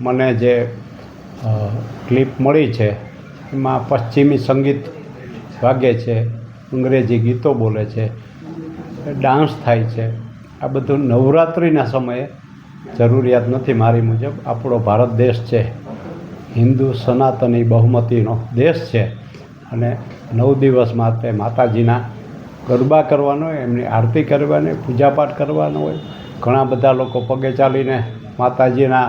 મને જે ક્લિપ મળી છે, એમાં પશ્ચિમી સંગીત વાગે છે, અંગ્રેજી ગીતો બોલે છે ડાન્સ થાય છે. આ બધું નવરાત્રિના સમયે જરૂરિયાત નથી મારી મુજબ. આપણો ભારત દેશ છે. હિન્દુ સનાતની બહુમતીનો દેશ છે. અને નવ દિવસ માટે માતાજીના ગરબા કરવાનો હોય, એમની આરતી કરવાની પૂજાપાઠ કરવાનો હોય. ઘણા બધા લોકો પગે ચાલીને માતાજીના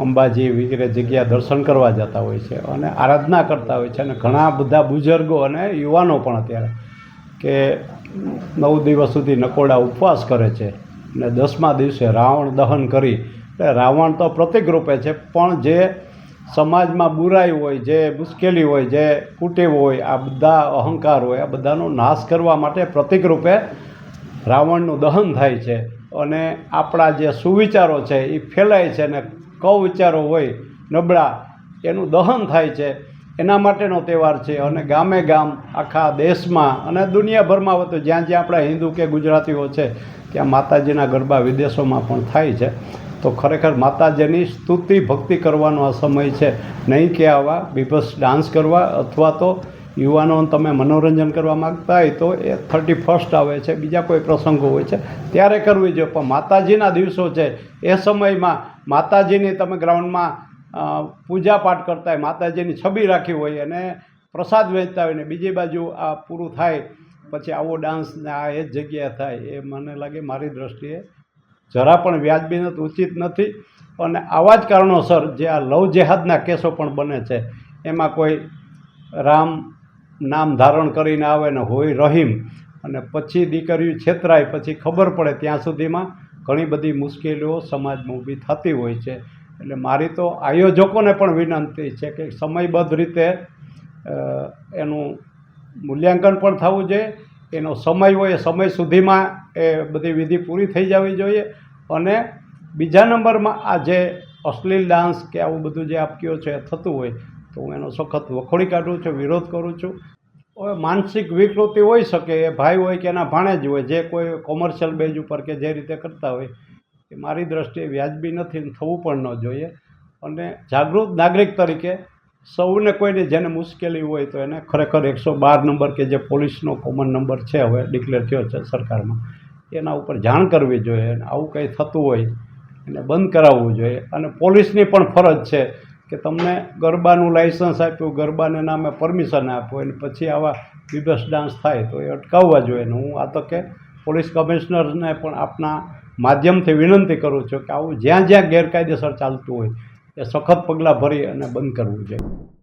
અંબાજી વગેરે જગ્યા દર્શન કરવા જતા હોય છે અને આરાધના કરતા હોય છે અને ઘણા બધા બુઝુર્ગો અને યુવાનો પણ અત્યારે કે નવ દિવસ સુધી નકોડા ઉપવાસ કરે છે અને દસમા દિવસે રાવણ દહન કરી. એટલે રાવણ તો પ્રતિક રૂપે છે, પણ જે સમાજમાં બુરાઈ હોય, જે મુશ્કેલી હોય, જે કુટેવ હોય, આ બધા અહંકાર હોય, આ બધાનો નાશ કરવા માટે પ્રતિક રૂપે રાવણનું દહન થાય છે. અને આપણા જે સુવિચારો છે, એ ફેલાય છે અને કવિચારો હોય, નબળા, એનું દહન થાય છે, એના માટેનો તહેવાર છે. અને ગામે ગામ, આખા દેશમાં અને દુનિયાભરમાં હોય તો જ્યાં જ્યાં આપણા હિન્દુ કે ગુજરાતીઓ છે, ત્યાં માતાજીના ગરબા વિદેશોમાં પણ થાય છે. તો ખરેખર માતાજીની સ્તુતિ, ભક્તિ કરવાનો આ સમય છે. નહીં કે આવા બીભસ ડાન્સ કરવા અથવા તો યુવાનોને તમે મનોરંજન કરવા માગતા હોય તો એ થર્ટી ફર્સ્ટ આવે છે. બીજા કોઈ પ્રસંગો હોય છે. ત્યારે કરવી જોઈએ. પણ માતાજીના દિવસો છે, એ સમયમાં માતાજીની તમે ગ્રાઉન્ડમાં પૂજાપાઠ કરતા હોય, માતાજીની છબી રાખી હોય અને પ્રસાદ વહેંચતા હોય ને બીજી બાજુ આ પૂરું થાય, પછી આવો ડાન્સ ને આ એ જ જગ્યાએ થાય, એ મને લાગે મારી દ્રષ્ટિએ જરા પણ વ્યાજબી નથી ઉચિત નથી. અને આવા જ કારણોસર જે આ લવ જેહાદના કેસો પણ બને છે, એમાં કોઈ રામ નામ ધારણ કરીને આવે ને હોય રહીમ, અને પછી દીકરીઓ છેતરાય, પછી ખબર પડે ત્યાં સુધીમાં ઘણી બધી મુશ્કેલીઓ સમાજમાં ઊભી થતી હોય છે. એટલે મારી તો આયોજકોને પણ વિનંતી છે કે સમયબદ્ધ રીતે એનું મૂલ્યાંકન પણ થવું જોઈએ. એનો સમય હોય એ સમય સુધીમાં એ બધી વિધિ પૂરી થઈ જવી જોઈએ. અને બીજા નંબરમાં આ જે અશ્લીલ ડાન્સ કે આવું બધું જે આપ છે થતું હોય, તો હું એનો સખત વખોડી કાઢું છું, વિરોધ કરું છું. માનસિક વિકૃતિ હોઈ શકે, એ ભાઈ હોય કે એના ભાણેજ હોય, જે કોઈ કોમર્શિયલ બેઝ ઉપર કે જે રીતે કરતા હોય, એ મારી દ્રષ્ટિએ વ્યાજબી નથી ને થવું પણ ન જોઈએ. અને જાગૃત નાગરિક તરીકે સૌને કોઈને જેને મુશ્કેલી હોય તો એને ખરેખર એકસો બાર નંબર કે જે પોલીસનો કોમન નંબર છે હવે ડિક્લેર થયો છે સરકારમાં, એના ઉપર જાણ કરવી જોઈએ અને આવું કંઈ થતું હોય એને બંધ કરાવવું જોઈએ. અને પોલીસની પણ ફરજ છે કે તમને ગરબાનું લાઇસન્સ આપ્યું, ગરબાને નામે પરમિશન આપ્યું, અને પછી આવા બીબસ ડાન્સ થાય તો એ અટકાવવા જોઈએ. ને હું આ તો કે પોલીસ કમિશનરને પણ આપના માધ્યમથી વિનંતી કરું છું કે આવું જ્યાં જ્યાં ગેરકાયદેસર ચાલતું હોય, એ સખત પગલાં ભરી અને બંધ કરવું જોઈએ.